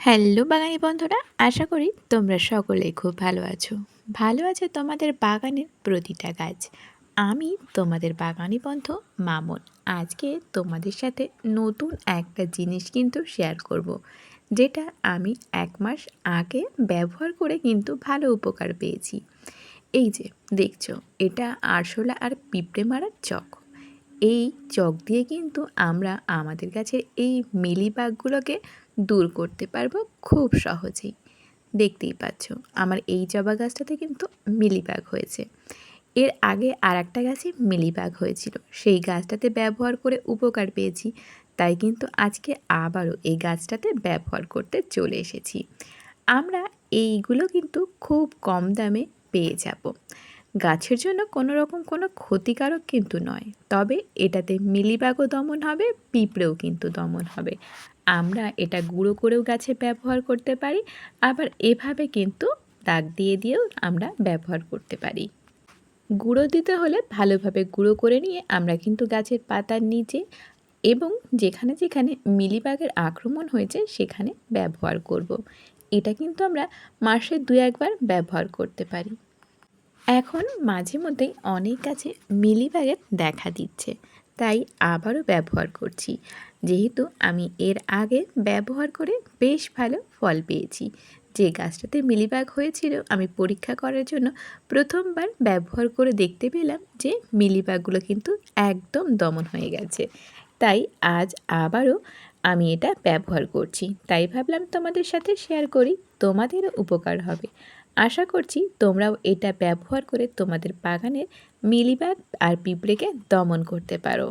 Hello বাগানি বন্ধুরা, আশা করি তোমরা সকলেই খুব ভালো আছো। ভালো আছে তোমাদের বাগানের প্রতিটা গাছ। আমি তোমাদের বাগানি বন্ধু মামন। আজকে তোমাদের সাথে নতুন একটা জিনিস কিন্তু শেয়ার করব। যেটা আমি এক মাস আগে ব্যবহার করে কিন্তু ভালো উপকার পেয়েছি। এই যে, দেখছ, এটা আরশোলা আর পিঁপড়ে মারার চক। এই চক দিয়ে কিন্তু আমরা আমাদের কাছে এই মিলিবাগগুলোকে দূর করতে পারব খুব সহজেই। দেখতেই পাচ্ছ, আমার এই জবা গাছটাতে কিন্তু মিলিবাগ হয়েছে। এর আগে আর একটা গাছে মিলিবাগ হয়েছিল, সেই গাছটাতে ব্যবহার করে উপকার পেয়েছি, তাই কিন্তু আজকে আবারও এই গাছটাতে ব্যবহার করতে চলে এসেছি। আমরা এইগুলো কিন্তু খুব কম দামে পেয়ে যাব। গাছের জন্য কোনো রকম কোনো ক্ষতিকারক কিন্তু নয়। তবে এটাতে মিলিবাগও দমন হবে, পিঁপড়েও কিন্তু দমন হবে। আমরা এটা গুঁড়ো করেও গাছে ব্যবহার করতে পারি, আবার এভাবে কিন্তু দাগ দিয়ে দিয়েও আমরা ব্যবহার করতে পারি। গুঁড়ো দিতে হলে ভালোভাবে গুঁড়ো করে নিয়ে আমরা কিন্তু গাছের পাতার নিচে এবং যেখানে যেখানে মিলিবাগের আক্রমণ হয়েছে সেখানে ব্যবহার করব। এটা কিন্তু আমরা মাসে দু একবার ব্যবহার করতে পারি। এখন মাঝে মধ্যেই অনেক গাছে মিলিবাগের দেখা দিচ্ছে, তাই আবারও ব্যবহার করছি। যেহেতু আমি এর আগে ব্যবহার করে বেশ ভালো ফল পেয়েছি। যে গাছটাতে মিলিবাগ হয়েছিল, আমি পরীক্ষা করার জন্য প্রথমবার ব্যবহার করে দেখতে পেলাম যে মিলিবাগগুলো কিন্তু একদম দমন হয়ে গেছে। তাই আজ আবারও আমি এটা ব্যবহার করছি। তাই ভাবলাম তোমাদের সাথে শেয়ার করি, তোমাদেরও উপকার হবে। আশা করছি তোমরাও এটা ব্যবহার করে তোমাদের বাগানের মিলিবাগ আর পিঁপড়েকে দমন করতে পারো।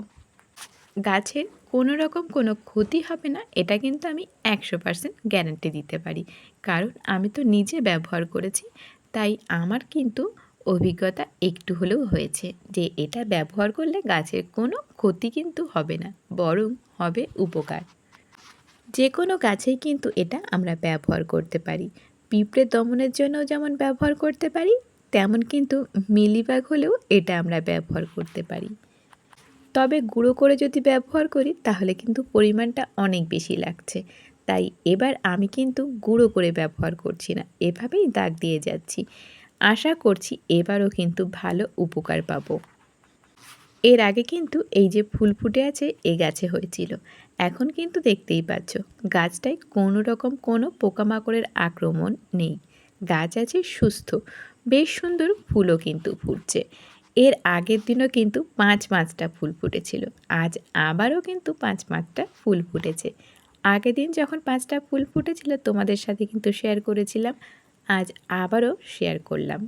গাছের কোনো রকম কোনো ক্ষতি হবে না, এটা কিন্তু আমি একশো পার্সেন্ট গ্যারান্টি দিতে পারি। কারণ আমি তো নিজে ব্যবহার করেছি, তাই আমার কিন্তু অভিজ্ঞতা একটু হলেও হয়েছে যে এটা ব্যবহার করলে গাছের কোনো ক্ষতি কিন্তু হবে না, বরং হবে উপকার। যে কোনো গাছেই কিন্তু এটা আমরা ব্যবহার করতে পারি। পিঁপড়ে দমনের জন্যও যেমন ব্যবহার করতে পারি, তেমন কিন্তু মিলিবাগ হলেও এটা আমরা ব্যবহার করতে পারি। তবে গুঁড়ো করে যদি ব্যবহার করি, তাহলে কিন্তু পরিমাণটা অনেক বেশি লাগছে। তাই এবার আমি কিন্তু গুঁড়ো করে ব্যবহার করছি না, এভাবেই দাগ দিয়ে যাচ্ছি। আশা করছি এবারও কিন্তু ভালো উপকার পাবো। এর আগে কিন্তু এই যে ফুল ফুটে আছে, এ গাছে হয়েছিল। এখন কিন্তু দেখতেই পাচ্ছ, গাছটায় কোনো রকম কোনো পোকামাকড়ের আক্রমণ নেই। গাছ আছে সুস্থ, বেশ সুন্দর ফুলও কিন্তু ফুটছে। এর আগের দিনও কিন্তু পাঁচ পাঁচটা ফুল ফুটেছিল, আজ আবারও কিন্তু পাঁচ পাঁচটা ফুল ফুটেছে। আগের দিন যখন পাঁচটা ফুল ফুটেছিল, তোমাদের সাথে কিন্তু শেয়ার করেছিলাম, আজ আবারও শেয়ার করলাম।